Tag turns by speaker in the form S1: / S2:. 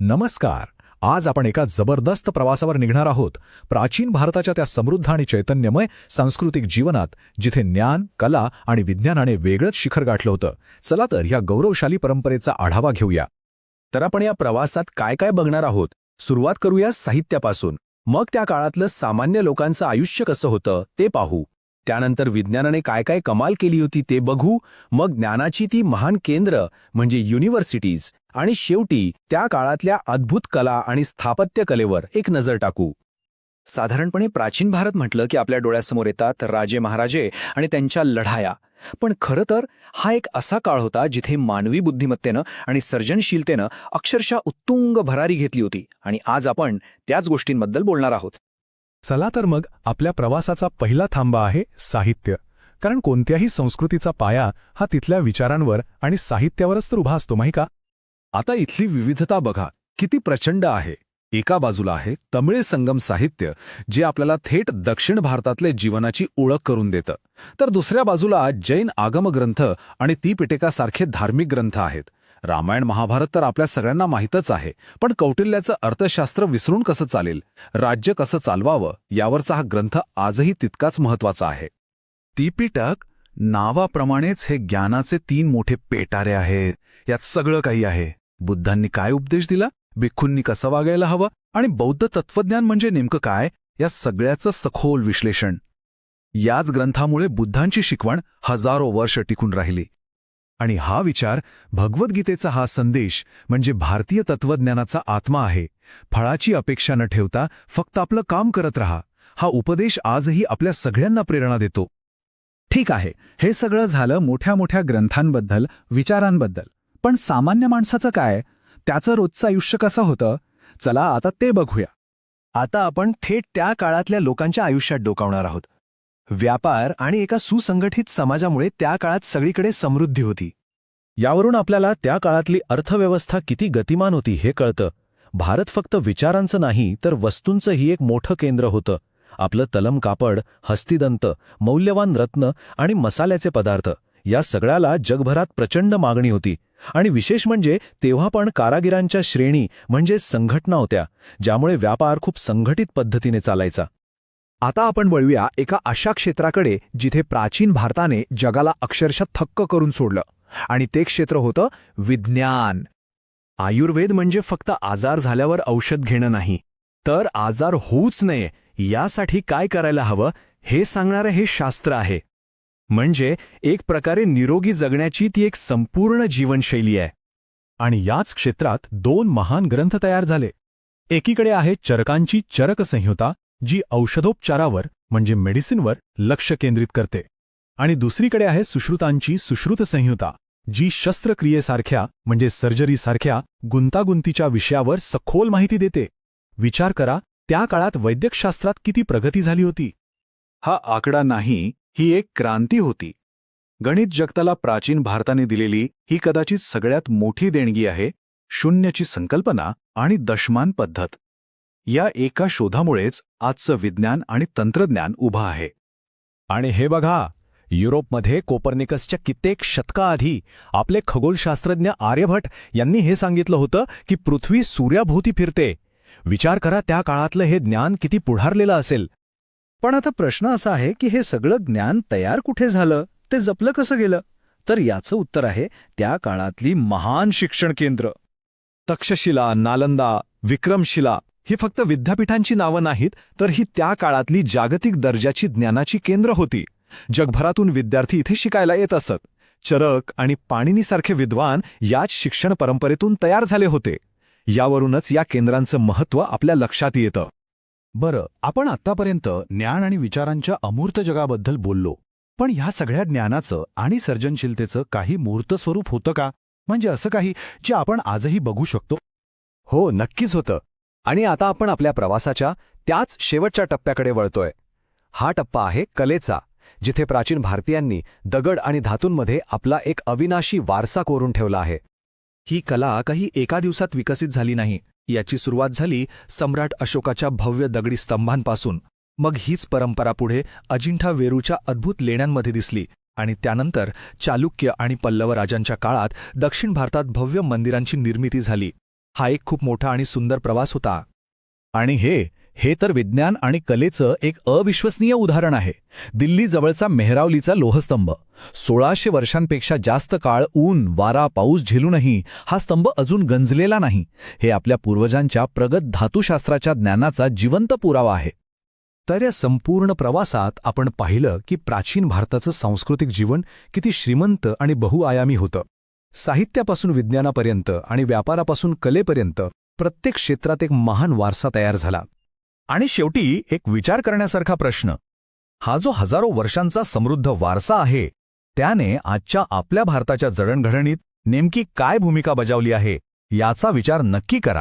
S1: नमस्कार. आज आपण एका जबरदस्त प्रवासावर निघणार आहोत. प्राचीन भारताच्या त्या समृद्ध आणि चैतन्यमय सांस्कृतिक जीवनात जिथे ज्ञान कला आणि विज्ञानाने वेगळंच शिखर गाठलं होतं. चला तर या गौरवशाली परंपरेचा आढावा घेऊया.
S2: तर आपण या प्रवासात काय काय बघणार आहोत? सुरुवात करूया साहित्यापासून. मग त्या काळातलं सामान्य लोकांचं आयुष्य कसं होतं ते पाहू. त्यानंतर विज्ञानाने काय काय कमाल केली होती ते बघू. मग ज्ञानाची ती महान केंद्र म्हणजे युनिव्हर्सिटीज आणि शेवटी त्या काळातल्या अद्भुत कला आणि स्थापत्यकलेवर एक नजर टाकू. साधारणपणे प्राचीन भारत म्हटलं की आपल्या डोळ्यासमोर येतात राजे महाराजे आणि त्यांच्या लढाया. पण खरं तर हा एक असा काळ होता जिथे मानवी बुद्धिमत्तेनं आणि सर्जनशीलतेनं अक्षरशः उत्तुंग भरारी घेतली होती आणि आज आपण त्याच गोष्टींबद्दल बोलणार आहोत.
S1: चला तर मग आपल्या प्रवासाचा पहिला थांबा आहे साहित्य. कारण कोणत्याही संस्कृतीचा पाया हा तिथल्या विचारांवर आणि साहित्यावरच तर उभा असतो माही का?
S2: आता इथली विविधता बघा. किती प्रचंड आहे. एका बाजूला आहे तमिळ संगम साहित्य जे आपल्याला थेट दक्षिण भारतातले जीवनाची ओळख करून देतं. तर दुसऱ्या बाजूला जैन आगमग्रंथ आणि ती पिटेकासारखे धार्मिक ग्रंथ आहेत. रामायण महाभारत तर आपल्या सगळ्यांना माहीतच आहे पण कौटिल्याचं अर्थशास्त्र विसरून कसं चालेल? राज्य कसं चालवावं? यावरचा हा ग्रंथ आजही तितकाच महत्त्वाचा आहे.
S3: त्रिपिटक नावाप्रमाणेच हे ज्ञानाचे तीन मोठे पेटारे आहेत. यात सगळं काही आहे. बुद्धांनी काय उपदेश दिला? भिक्खूंनी कसं वागायला हवं? आणि बौद्ध तत्वज्ञान म्हणजे नेमकं काय? या सगळ्याचं सखोल विश्लेषण. याच ग्रंथामुळे बुद्धांची शिकवण हजारो वर्ष टिकून राहिली.
S1: आणि हा विचार भगवद्गीतेचा हा संदेश म्हणजे भारतीय तत्वज्ञानाचा आत्मा आहे. फळाची अपेक्षा न ठेवता फक्त आपलं काम करत रहा. हा उपदेश आजही आपल्या सगळ्यांना प्रेरणा देतो.
S4: ठीक आहे. हे सगळं झालं मोठ्या मोठ्या ग्रंथांबद्दल विचारांबद्दल. पण सामान्य माणसाचं काय? त्याचं रोजचं आयुष्य कसं होतं? चला आता ते बघूया.
S2: आता आपण थेट त्या काळातल्या लोकांच्या आयुष्यात डोकावणार आहोत. व्यापार आणि एका सुसंघटित समाजामुळे त्या काळात सगळीकडे समृद्धी होती. यावरून आपल्याला त्या काळातली अर्थव्यवस्था किती गतिमान होती हे कळतं. भारत फक्त विचारांचं नाही तर वस्तूंचंही एक मोठं केंद्र होतं. आपलं तलम कापड हस्तिदंत मौल्यवान रत्न आणि मसाल्याचे पदार्थ. या सगळ्याला जगभरात प्रचंड मागणी होती. आणि विशेष म्हणजे तेव्हा पण कारागिरांच्या श्रेणी म्हणजे संघटना होत्या ज्यामुळे व्यापार खूप संघटित पद्धतीने चालायचा.
S4: आता आपण वळूया एका अशा क्षेत्राकडे जिथे प्राचीन भारताने जगाला अक्षरशः थक्क करून सोडलं. आणि ते क्षेत्र होतं विज्ञान.
S2: आयुर्वेद म्हणजे फक्त आजार झाल्यावर औषध घेणं नाही. तर आजार होऊच नये यासाठी काय करायला हवं हे सांगणारं हे शास्त्र आहे. म्हणजे एक प्रकारे निरोगी जगण्याची ती एक संपूर्ण जीवनशैली आहे.
S1: आणि याच क्षेत्रात दोन महान ग्रंथ तयार झाले. एकीकडे आहे चरकांची चरक संहिता जी औषधोपचारावर म्हणजे मेडिसिनवर लक्ष केंद्रित करते. आणि दुसरीकडे आहे सुश्रुतांची सुश्रुत संहिता जी शस्त्रक्रियेसारख्या म्हणजे सर्जरीसारख्या गुंतागुंतीच्या विषयावर सखोल माहिती देते. विचार करा त्या काळात वैद्यकशास्त्रात किती प्रगती झाली होती?
S3: हा आकडा नाही ही एक क्रांती होती. गणित जगताला प्राचीन भारताने दिलेली ही कदाचित सगळ्यात मोठी देणगी आहे शून्याची संकल्पना आणि दशमान पद्धत. या एका शोधामुळेच आजचं विज्ञान आणि तंत्रज्ञान उभं आहे.
S1: आणि हे बघा युरोपमध्ये कोपर्निकसच्या कित्येक शतकाआधी आपले खगोलशास्त्रज्ञ आर्यभट यांनी हे सांगितलं होतं की पृथ्वी सूर्याभोवती फिरते. विचार करा त्या काळातलं हे ज्ञान किती पुढारलेलं असेल.
S4: पण आता प्रश्न असा आहे की हे सगळं ज्ञान तयार कुठे झालं? ते जपलं कसं गेलं? तर याचं उत्तर आहे त्या काळातली महान शिक्षण केंद्र.
S2: तक्षशिला नालंदा विक्रमशिला ही फक्त विद्यापीठांची नावं नाहीत तर ही त्या काळातली जागतिक दर्जाची ज्ञानाची केंद्र होती. जगभरातून विद्यार्थी इथे शिकायला येत असत. चरक आणि पाणिनीसारखे विद्वान याच शिक्षण परंपरेतून तयार झाले होते. यावरूनच या केंद्रांचं महत्त्व आपल्या लक्षात येतं.
S1: बरं आपण आत्तापर्यंत ज्ञान आणि विचारांच्या अमूर्त जगाबद्दल बोललो पण ह्या सगळ्या ज्ञानाचं आणि सर्जनशीलतेचं काही मूर्त स्वरूप होतं का? म्हणजे असं काही जे आपण आजही बघू शकतो?
S2: हो नक्कीच होतं. आणि आता आपण आपल्या प्रवासाच्या त्याच शेवटच्या टप्प्याकडे वळतोय. हा टप्पा आहे कलेचा जिथे प्राचीन भारतीयांनी दगड आणि धातूंमध्ये आपला एक अविनाशी वारसा कोरून ठेवला आहे. ही कला काही एका दिवसात विकसित झाली नाही. याची सुरुवात झाली सम्राट अशोकाच्या भव्य दगडी स्तंभांपासून. मग हीच परंपरा पुढे अजिंठा वेरूच्या अद्भुत लेण्यांमध्ये दिसली आणि त्यानंतर चालुक्य आणि पल्लव राजांच्या काळात दक्षिण भारतात भव्य मंदिरांची निर्मिती झाली. हा एक खूप मोठा आणि सुंदर प्रवास होता.
S3: आणि हे हे तर विज्ञान आणि कलेचं एक अविश्वसनीय उदाहरण आहे. दिल्लीजवळचा मेहरावलीचा लोहस्तंभ. सोळाशे वर्षांपेक्षा जास्त काळ ऊन वारा पाऊस झेलूनही हा स्तंभ अजून गंजलेला नाही. हे आपल्या पूर्वजांच्या प्रगत धातुशास्त्राच्या ज्ञानाचा जिवंत पुरावा आहे.
S2: तर या संपूर्ण प्रवासात आपण पाहिलं की प्राचीन भारताचं सांस्कृतिक जीवन किती श्रीमंत आणि बहुआयामी होतं. साहित्यापासून विज्ञानापर्यंत आणि व्यापारापासून कलेपर्यंत प्रत्येक क्षेत्रात एक महान वारसा तयार झाला.
S3: आणि शेवटी एक विचार करण्यासारखा प्रश्न. हा जो हजारो वर्षांचा समृद्ध वारसा आहे त्याने आजच्या आपल्या भारताच्या जडणघडणीत नेमकी काय भूमिका बजावली आहे याचा विचार नक्की करा.